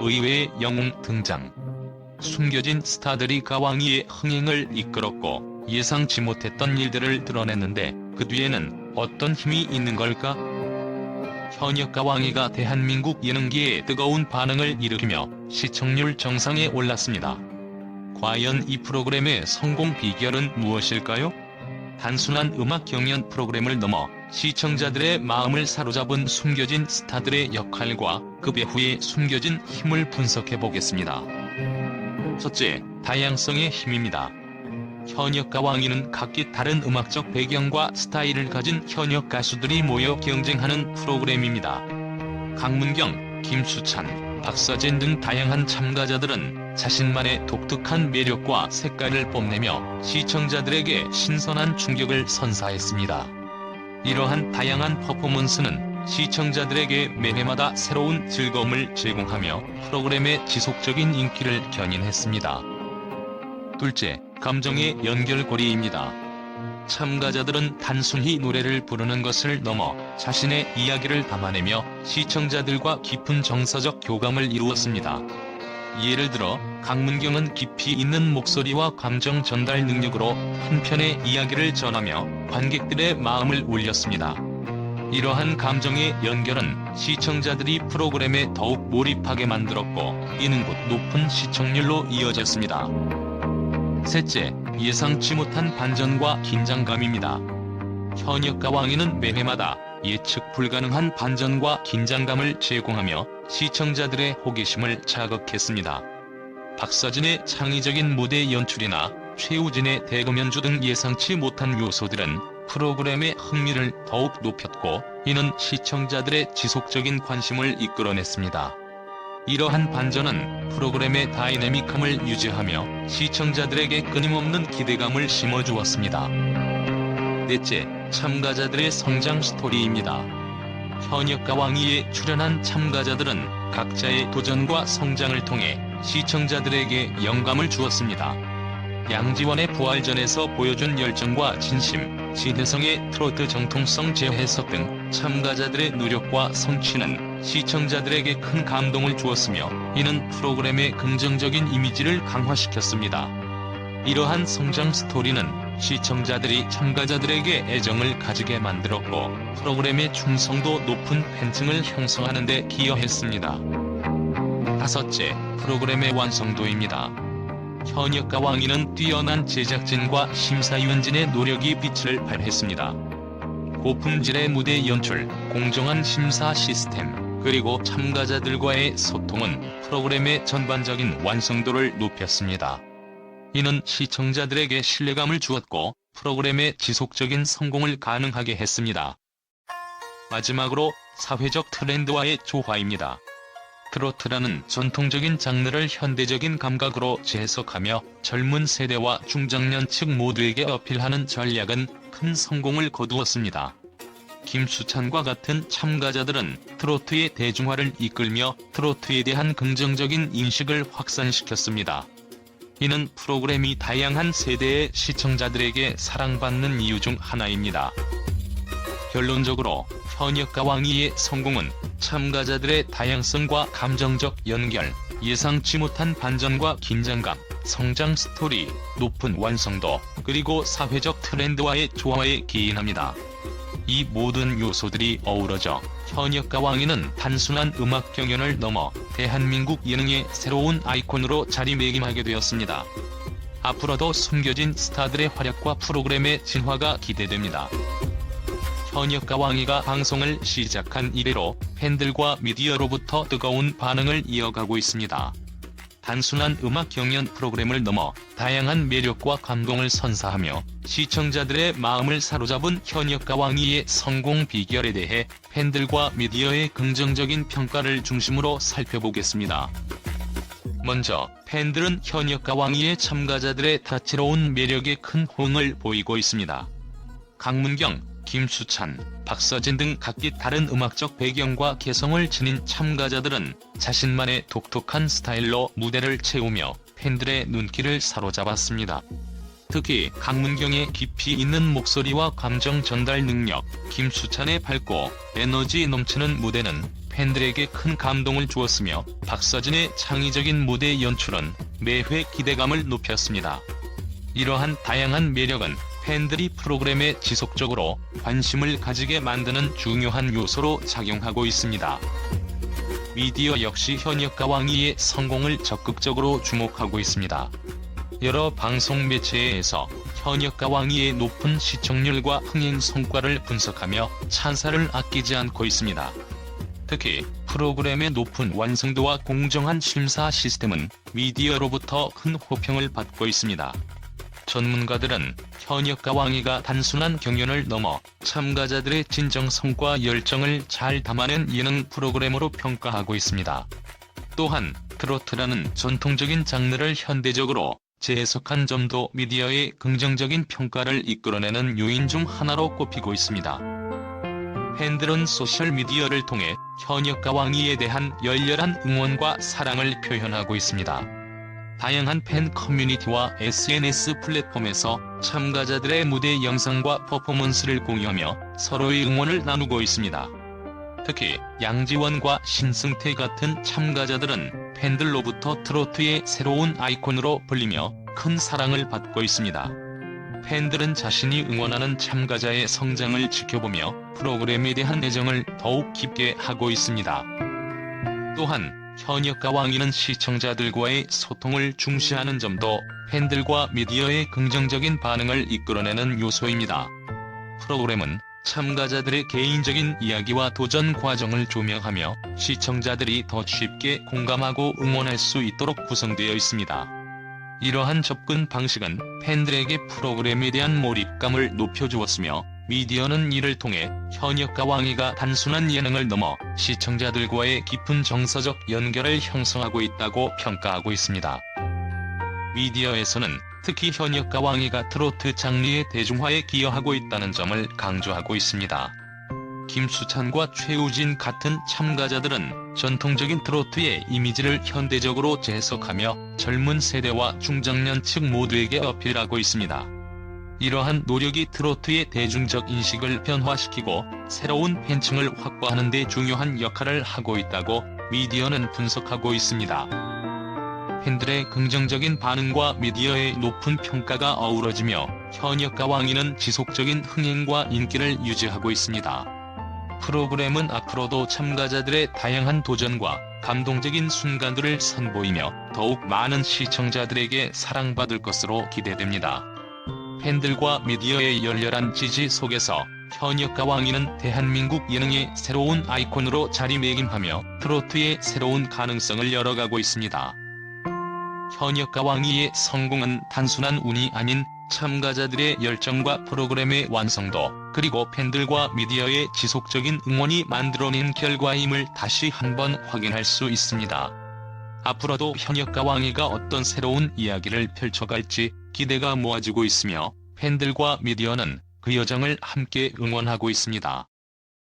의외의 영웅 등장. 숨겨진 스타들이 가왕이의 흥행을 이끌었고 예상치 못했던 일들을 드러냈는데 그 뒤에는 어떤 힘이 있는 걸까? 현역 가왕이가 대한민국 예능계에 뜨거운 반응을 일으키며 시청률 정상에 올랐습니다. 과연 이 프로그램의 성공 비결은 무엇일까요? 단순한 음악 경연 프로그램을 넘어 시청자들의 마음을 사로잡은 숨겨진 스타들의 역할과 그 배후의 숨겨진 힘을 분석해 보겠습니다. 첫째, 다양성의 힘입니다. 현역 가왕이는 각기 다른 음악적 배경과 스타일을 가진 현역 가수들이 모여 경쟁하는 프로그램입니다. 강문경, 김수찬, 박서진 등 다양한 참가자들은 자신만의 독특한 매력과 색깔을 뽐내며 시청자들에게 신선한 충격을 선사했습니다. 이러한 다양한 퍼포먼스는 시청자들에게 매해마다 새로운 즐거움을 제공하며 프로그램의 지속적인 인기를 견인했습니다. 둘째, 감정의 연결고리입니다. 참가자들은 단순히 노래를 부르는 것을 넘어 자신의 이야기를 담아내며 시청자들과 깊은 정서적 교감을 이루었습니다. 예를 들어 강문경은 깊이 있는 목소리와 감정 전달 능력으로 한 편의 이야기를 전하며 관객들의 마음을 울렸습니다. 이러한 감정의 연결은 시청자들이 프로그램에 더욱 몰입하게 만들었고 이는 곧 높은 시청률로 이어졌습니다. 셋째, 예상치 못한 반전과 긴장감입니다. 현역 가왕이는 매회마다 예측 불가능한 반전과 긴장감을 제공하며 시청자들의 호기심을 자극했습니다. 박서진의 창의적인 무대 연출이나 최우진의 대금 연주 등 예상치 못한 요소들은 프로그램의 흥미를 더욱 높였고 이는 시청자들의 지속적인 관심을 이끌어냈습니다. 이러한 반전은 프로그램의 다이내믹함을 유지하며 시청자들에게 끊임없는 기대감을 심어주었습니다. 넷째, 참가자들의 성장 스토리입니다. 현역 가왕이에 출연한 참가자들은 각자의 도전과 성장을 통해 시청자들에게 영감을 주었습니다. 양지원의 부활전에서 보여준 열정과 진심, 진혜성의 트로트 정통성 재해석 등 참가자들의 노력과 성취는 시청자들에게 큰 감동을 주었으며 이는 프로그램의 긍정적인 이미지를 강화시켰습니다. 이러한 성장 스토리는 시청자들이 참가자들에게 애정을 가지게 만들었고 프로그램의 충성도 높은 팬층을 형성하는 데 기여했습니다. 다섯째, 프로그램의 완성도입니다. 현역 가왕이는 뛰어난 제작진과 심사위원진의 노력이 빛을 발했습니다. 고품질의 무대 연출, 공정한 심사 시스템, 그리고 참가자들과의 소통은 프로그램의 전반적인 완성도를 높였습니다. 이는 시청자들에게 신뢰감을 주었고 프로그램의 지속적인 성공을 가능하게 했습니다. 마지막으로 사회적 트렌드와의 조화입니다. 트로트라는 전통적인 장르를 현대적인 감각으로 재해석하며 젊은 세대와 중장년층 모두에게 어필하는 전략은 큰 성공을 거두었습니다. 김수찬과 같은 참가자들은 트로트의 대중화를 이끌며 트로트에 대한 긍정적인 인식을 확산시켰습니다. 이는 프로그램이 다양한 세대의 시청자들에게 사랑받는 이유 중 하나입니다. 결론적으로 현역 가 왕이의 성공은 참가자들의 다양성과 감정적 연결, 예상치 못한 반전과 긴장감, 성장 스토리, 높은 완성도, 그리고 사회적 트렌드와의 조화에 기인합니다. 이 모든 요소들이 어우러져 현역 가 왕이는 단순한 음악 경연을 넘어 대한민국 예능의 새로운 아이콘으로 자리매김하게 되었습니다. 앞으로도 숨겨진 스타들의 활약과 프로그램의 진화가 기대됩니다. 현역 가왕이가 방송을 시작한 이래로 팬들과 미디어로부터 뜨거운 반응을 이어가고 있습니다. 단순한 음악 경연 프로그램을 넘어 다양한 매력과 감동을 선사하며 시청자들의 마음을 사로잡은 현역 가왕이의 성공 비결에 대해 팬들과 미디어의 긍정적인 평가를 중심으로 살펴보겠습니다. 먼저 팬들은 현역 가왕이의 참가자들의 다채로운 매력에 큰 호응을 보이고 있습니다. 강문경, 김수찬, 박서진 등 각기 다른 음악적 배경과 개성을 지닌 참가자들은 자신만의 독특한 스타일로 무대를 채우며 팬들의 눈길을 사로잡았습니다. 특히 강문경의 깊이 있는 목소리와 감정 전달 능력, 김수찬의 밝고 에너지 넘치는 무대는 팬들에게 큰 감동을 주었으며 박서진의 창의적인 무대 연출은 매회 기대감을 높였습니다. 이러한 다양한 매력은 팬들이 프로그램에 지속적으로 관심을 가지게 만드는 중요한 요소로 작용하고 있습니다. 미디어 역시 현역과 왕이의 성공을 적극적으로 주목하고 있습니다. 여러 방송 매체에서 현역과 왕이의 높은 시청률과 흥행 성과를 분석하며 찬사를 아끼지 않고 있습니다. 특히 프로그램의 높은 완성도와 공정한 심사 시스템은 미디어로부터 큰 호평을 받고 있습니다. 전문가들은 현역과 왕이가 단순한 경연을 넘어 참가자들의 진정성과 열정을 잘 담아낸 예능 프로그램으로 평가하고 있습니다. 또한 트로트라는 전통적인 장르를 현대적으로 재해석한 점도 미디어의 긍정적인 평가를 이끌어내는 요인 중 하나로 꼽히고 있습니다. 팬들은 소셜미디어를 통해 현역과 왕이에 대한 열렬한 응원과 사랑을 표현하고 있습니다. 다양한 팬 커뮤니티와 SNS 플랫폼에서 참가자들의 무대 영상과 퍼포먼스를 공유하며 서로의 응원을 나누고 있습니다. 특히 양지원과 신승태 같은 참가자들은 팬들로부터 트로트의 새로운 아이콘으로 불리며 큰 사랑을 받고 있습니다. 팬들은 자신이 응원하는 참가자의 성장을 지켜보며 프로그램에 대한 애정을 더욱 깊게 하고 있습니다. 또한 현역과 왕이는 시청자들과의 소통을 중시하는 점도 팬들과 미디어의 긍정적인 반응을 이끌어내는 요소입니다. 프로그램은 참가자들의 개인적인 이야기와 도전 과정을 조명하며 시청자들이 더 쉽게 공감하고 응원할 수 있도록 구성되어 있습니다. 이러한 접근 방식은 팬들에게 프로그램에 대한 몰입감을 높여주었으며 미디어는 이를 통해 현역과 왕이가 단순한 예능을 넘어 시청자들과의 깊은 정서적 연결을 형성하고 있다고 평가하고 있습니다. 미디어에서는 특히 현역과 왕이가 트로트 장르의 대중화에 기여하고 있다는 점을 강조하고 있습니다. 김수찬과 최우진 같은 참가자들은 전통적인 트로트의 이미지를 현대적으로 재해석하며 젊은 세대와 중장년층 모두에게 어필하고 있습니다. 이러한 노력이 트로트의 대중적 인식을 변화시키고 새로운 팬층을 확보하는 데 중요한 역할을 하고 있다고 미디어는 분석하고 있습니다. 팬들의 긍정적인 반응과 미디어의 높은 평가가 어우러지며 현역과 왕이는 지속적인 흥행과 인기를 유지하고 있습니다. 프로그램은 앞으로도 참가자들의 다양한 도전과 감동적인 순간들을 선보이며 더욱 많은 시청자들에게 사랑받을 것으로 기대됩니다. 팬들과 미디어의 열렬한 지지 속에서 현역과 왕이는 대한민국 예능의 새로운 아이콘으로 자리매김하며 트로트의 새로운 가능성을 열어가고 있습니다. 현역과 왕이의 성공은 단순한 운이 아닌 참가자들의 열정과 프로그램의 완성도, 그리고 팬들과 미디어의 지속적인 응원이 만들어낸 결과임을 다시 한번 확인할 수 있습니다. 앞으로도 현역과 왕이가 어떤 새로운 이야기를 펼쳐갈지 기대가 모아지고 있으며 팬들과 미디어는 그 여정을 함께 응원하고 있습니다.